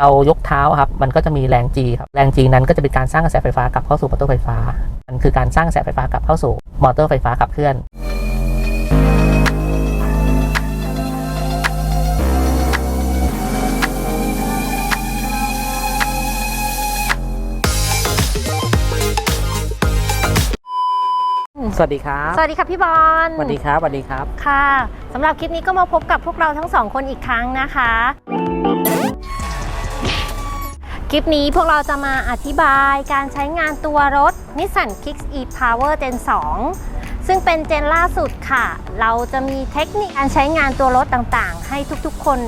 เรายกเท้าครับ มันก็จะมีแรง G ครับ แรง G นั้นก็จะเป็นการสร้างกระแสไฟฟ้ากลับเข้าสู่มอเตอร์ไฟฟ้า มันคือการสร้างกระแสไฟฟ้ากลับเข้าสู่มอเตอร์ไฟฟ้าขับเคลื่อนสวัสดีครับ สวัสดีค่ะพี่บอล สวัสดีครับ สวัสดีครับ ค่ะ สำหรับคลิปนี้ก็มาพบกับพวกเราทั้งสองคนอีกครั้งนะคะ คลิปนี้พวกเราจะมาอธิบายการใช้งานตัวรถ Nissan Kicks e-Power Gen 2 ซึ่งเป็นเจนล่าสุดค่ะ เราจะมีเทคนิคการใช้งานตัวรถต่างๆ ให้ทุกๆ คน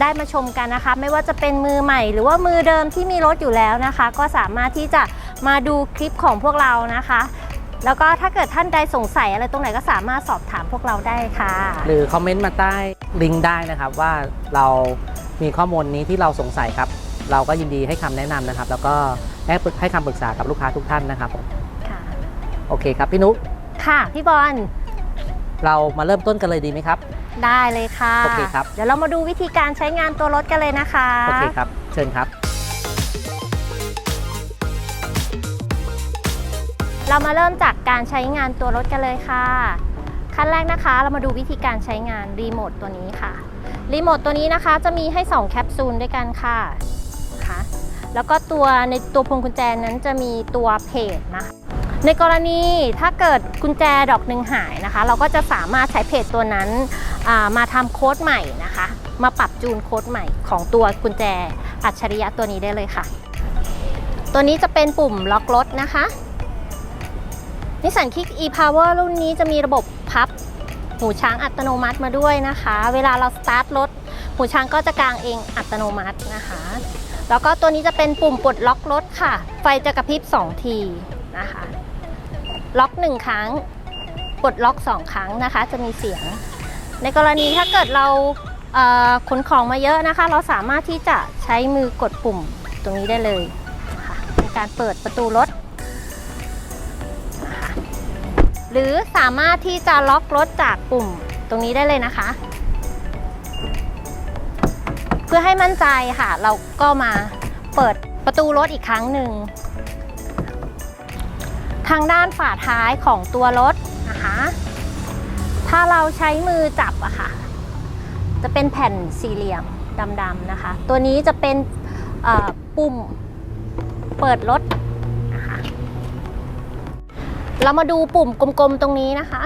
ได้มาชมกันนะคะ ไม่ว่าจะเป็นมือใหม่ หรือว่ามือเดิมที่มีรถอยู่แล้วนะคะ ก็สามารถที่จะมาดูคลิปของพวกเรานะคะ แล้วก็ถ้าเกิดท่านใดสงสัยอะไรตรงไหนก็สามารถสอบถามพวกเราได้ค่ะ หรือคอมเมนต์มาใต้ลิงก์ได้นะครับว่าเรามีข้อมูลนี้ที่เราสงสัยครับ เราก็ยินดีให้คำแนะนำนะครับ แล้วก็ให้ปรึกให้คำปรึกษากับลูกค้าทุกท่านนะครับผมค่ะ โอเคครับพี่นุกค่ะ พี่บอลเรามาเริ่มต้นกันเลยดีไหมครับ ได้เลยค่ะโอเคครับ เดี๋ยวเรามาดูวิธีการใช้งานตัวรถกันเลยนะคะโอเคครับ เชิญครับ เรามาเริ่มจากการใช้งานตัวรถกันเลยค่ะ ขั้นแรกนะคะ เรามาดูวิธีการใช้งานรีโมทตัวนี้ค่ะรีโมทตัวนี้นะคะจะมีให้ 2 แคปซูลด้วยกันค่ะ นะคะ แล้วก็ตัวในตัวพวงกุญแจนั้นจะมีตัวเพจนะคะในกรณีถ้าเกิดกุญแจดอกหนึ่งหายนะคะ เราก็จะสามารถใช้เพจตัวนั้นามาทำโค้ดใหม่นะคะ มาปรับจูนโค้ดใหม่ของตัวกุญแจอัจฉริยะตัวนี้ได้เลยค่ะ ตัวนี้จะเป็นปุ่มล็อกรถนะคะนิสสันคิก e-power รุ่นนี้จะมีระบบพับหูช้างอัตโนมัติมาด้วยนะคะ เวลาเราสตาร์ทรถ หูช้างก็จะกางเองอัตโนมัตินะคะ แล้วก็ตัวนี้จะเป็นปุ่มปลดล็อกรถค่ะ ไฟจะกระพริบ 2 ทีนะคะ ล็อก 1 ครั้ง ปลดล็อก 2 ครั้งนะคะ จะมีเสียง ในกรณีถ้าเกิดเราเขนของมาเยอะนะคะ เราสามารถที่จะใช้มือกดปุ่มตรงนี้ได้เลยนะคะเป็นการเปิดประตูรถ หรือสามารถที่จะล็อกรถจากปุ่มตรงนี้ได้เลยนะคะ พื่อให้มั่นใจค่ะ เราก็มาเปิดประตูรถอีกครั้งหนึ่ง ทางด้านฝาท้ายของตัวรถนะคะ ถ้าเราใช้มือจับอะค่ะ จะเป็นแผ่นสี่เหลี่ยมดำๆนะคะ ตัวนี้จะเป็นปุ่มเปิดรถนะคะ เรามาดูปุ่มกลมๆตรงนี้นะคะ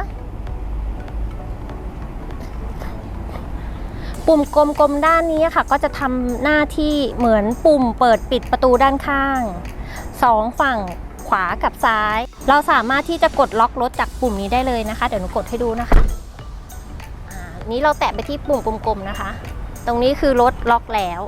ปุ่มกลมๆด้านนี้ค่ะ ก็จะทำหน้าที่เหมือนปุ่มเปิดปิดประตูด้านข้างสองฝั่งขวากับซ้าย เราสามารถที่จะกดล็อกรถจากปุ่มนี้ได้เลยนะคะ เดี๋ยวหนูกดให้ดูนะคะนี้เราแตะไปที่ปุ่มกลมๆนะคะ ตรงนี้คือรถล็อกแล้ว